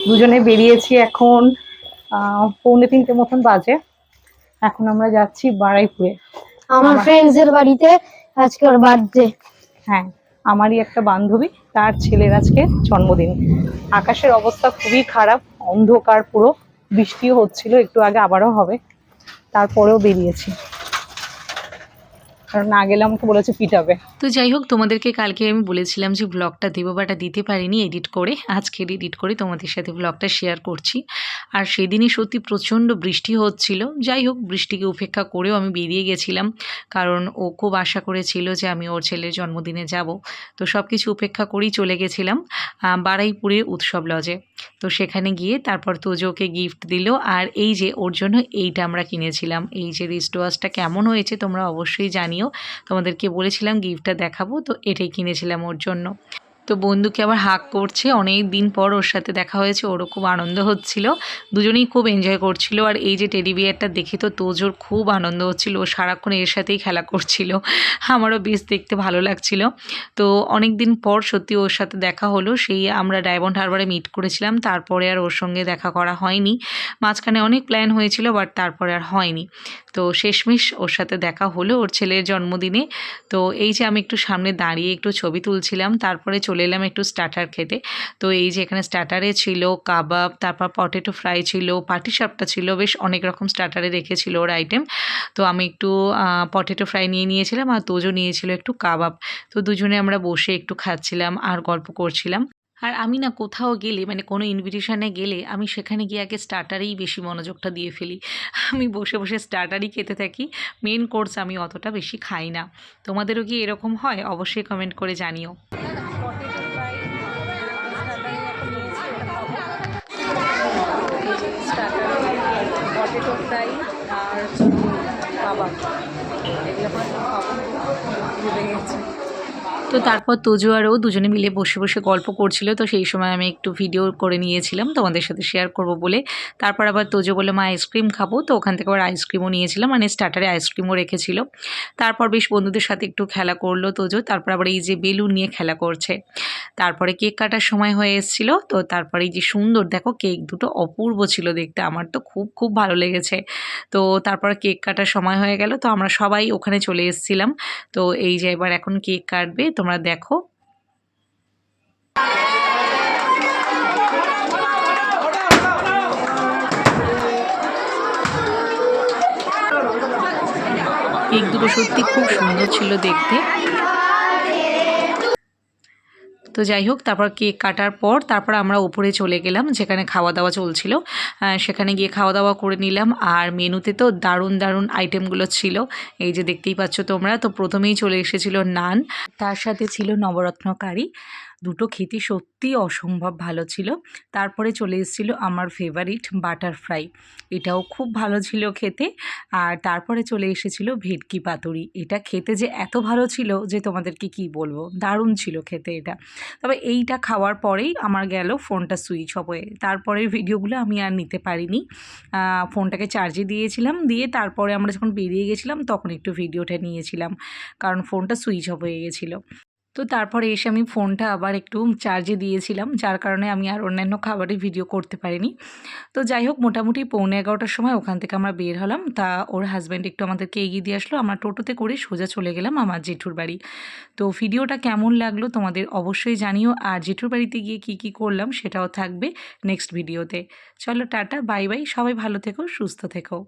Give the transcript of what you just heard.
দুজনে বেরিয়েছি এখন পৌনে তিনটে মতন বাজে। এখন আমরা যাচ্ছি বারাইপুরে। আমার আমার- ফ্রেন্ডস এর বাড়িতে আজকে ওর বার্থডে হ্যাঁ আমারই একটা বান্ধবী তার ছেলের আজকে জন্মদিন। আকাশের অবস্থা খুবই খারাপ অন্ধকার পুরো বৃষ্টিও হচ্ছিল একটু আগে আবারও হবে। তারপরেও বেরিয়েছি। কারণ না গেলে আমাকে বলেছে পিটাবে। তো যাই হোক তোমাদেরকে কালকে আমি বলেছিলাম যে ব্লগটা দেবো বাটা দিতে পারিনি এডিট করে। আজকের এডিট করে তোমাদের সাথে ব্লগটা শেয়ার করছি। আর সেদিনই সত্যি প্রচণ্ড বৃষ্টি হচ্ছিল। যাই হোক বৃষ্টিকে উপেক্ষা করেও আমি বেরিয়ে গেছিলাম। কারণ ও খুব আশা করেছিল যে আমি ওর ছেলের জন্মদিনে যাব। তো সব কিছু উপেক্ষা করেই চলে গেছিলাম আহ, বারাইপুরের উৎসব লজে তো সেখানে গিয়ে তারপর তোজো ওকে গিফট দিল। আর এই যে ওর জন্য এইটা আমরা কিনেছিলাম। এই যে রিস্টোয়াসটা কেমন হয়েছে তোমরা অবশ্যই জানিও। তোমাদেরকে বলেছিলাম গিফটটা দেখাবো, তো এটাই কিনেছিলাম ওর জন্য। তো বন্ধুকে আবার হাক করছে, অনেক দিন পর ওর সাথে দেখা হয়েছে, ওরও খুব আনন্দ হচ্ছিল। দুজনেই খুব এনজয় করছিল, আর এই যে টেডি বিয়ারটা দেখে তো তোজোর খুব আনন্দ হচ্ছিল, ও সারাক্ষণ এর সাথেই খেলা করছিল, আমারও বেশ দেখতে ভালো লাগছিল। তো অনেক দিন পর সত্যি ওর সাথে দেখা হলো, সেই আমরা ডায়মন্ড হারবারে মিট করেছিলাম, তারপরে আর ওর সঙ্গে দেখা করা হয়নি। মাঝখানে অনেক প্ল্যান হয়েছিল বাট তারপরে আর হয়নি। তো শেষমেশ ওর সাথে দেখা হলো ওর ছেলের জন্মদিনে। তো এই যে আমি একটু সামনে দাঁড়িয়ে একটু ছবি তুলছিলাম, তারপরে চলে এলাম একটু স্টার্টার খেতে। তো এই যে এখানে স্টার্টারে ছিল কাবাব, তারপর পটেটো ফ্রাই ছিল পাটিসাপটা ছিল, বেশ অনেক রকম স্টার্টারে রেখেছিল ওর আইটেম তো আমি একটু পটেটো ফ্রাই নিয়ে নিয়েছিলাম আর তোজো নিয়েছিল একটু কাবাব। তো দুজনে আমরা বসে একটু খাচ্ছিলাম আর গল্প করছিলাম। আর আমি না কোথাও গেলে মানে কোনো ইনভিটেশনে গেলে আমি সেখানে গিয়ে আগে স্টার্টারেই বেশি মনোযোগটা দিয়ে ফেলি। আমি বসে বসে স্টার্টারই খেতে থাকি। মেন কোর্স আমি অতটা বেশি খাই না। তোমাদেরও কি এরকম হয়? অবশ্যই কমেন্ট করে জানিও। আর এগুলো গেছি। তো তারপর তোজো আর ও দুজনে মিলে বসে বসে গল্প করছিল, তো সেই সময় আমি একটু ভিডিও করে নিয়েছিলাম, তোমাদের সাথে শেয়ার করব বলে। তারপর আবার তোজো বলে মা আইসক্রিম খাব। তো ওখান থেকে আবার আইসক্রিমও নিয়েছিলাম মানে স্টার্টারে আইসক্রিমও রেখেছিল। তারপর বেশ বন্ধুদের সাথে একটু খেলা করল তোজো, তারপর আবার এই যে বেলুন নিয়ে খেলা করছে। তারপরে কেক কাটার সময় হয়ে এসেছিল, তো তারপরে এই যে সুন্দর, দেখো কেক দুটো অপূর্ব ছিল দেখতে, আমার তো খুব খুব ভালো লেগেছে। তো তারপর কেক কাটার সময় হয়ে গেল, তো আমরা সবাই ওখানে চলে এসেছিলাম। তো এই যে এবার এখন কেক কাটবে তোমরা দেখো। কেক দুটো সত্যি খুব সুন্দর ছিল দেখতে। তো যাই হোক, তারপর কেক কাটার পর তারপর আমরা উপরে চলে গেলাম, যেখানে খাওয়া দাওয়া চলছিল সেখানে গিয়ে খাওয়া দাওয়া করে নিলাম। আর মেনুতে তো দারুণ দারুণ আইটেমগুলো ছিল। এই যে দেখতেই পাচ্ছ তোমরা, তো প্রথমেই চলে এসেছিল নান। তার সাথে ছিল নবরত্ন কারি দুটো খেতে সত্যিই অসম্ভব ভালো ছিল। তারপরে চলে এসেছিল আমার ফেভারিট বাটার ফ্রাই এটাও খুব ভালো ছিল খেতে। আর তারপরে চলে এসেছিল ভেটকি পাতুরি। এটা খেতে যে এত ভালো ছিল যে তোমাদেরকে কি বলব? দারুণ ছিল খেতে এটা। তবে এইটা খাওয়ার পরেই আমার গেল ফোনটা সুইচ অফ হয়ে। ভিডিওগুলো আমি আর নিতে পারিনি। ফোনটাকে চার্জে দিয়েছিলাম। দিয়ে তারপরে আমরা যখন বেরিয়ে গেছিলাম, তখন একটু ভিডিওটা নিয়েছিলাম। কারণ ফোনটা সুইচ অফ হয়ে গেছিল। তো তারপরে এসে আমি ফোনটা আবার একটু চার্জে দিয়েছিলাম, যার কারণে আমি আর অন্যান্য খাবারের ভিডিও করতে পারিনি। তো যাই হোক, মোটামুটি পৌনে এগারোটার সময় ওখান থেকে আমরা বের হলাম। তা ওর হাজব্যান্ড একটু আমাদেরকে এগিয়ে দিয়ে আসলো। আমরা টোটোতে করে সোজা চলে গেলাম আমার জেঠুর বাড়ি। তো ভিডিওটা কেমন লাগল তোমাদের অবশ্যই জানিও। আর জেঠুর বাড়িতে গিয়ে কি কি করলাম সেটাও থাকবে নেক্সট ভিডিওতে চলো টাটা বাই বাই সবাই ভালো থেকো, সুস্থ থেকো।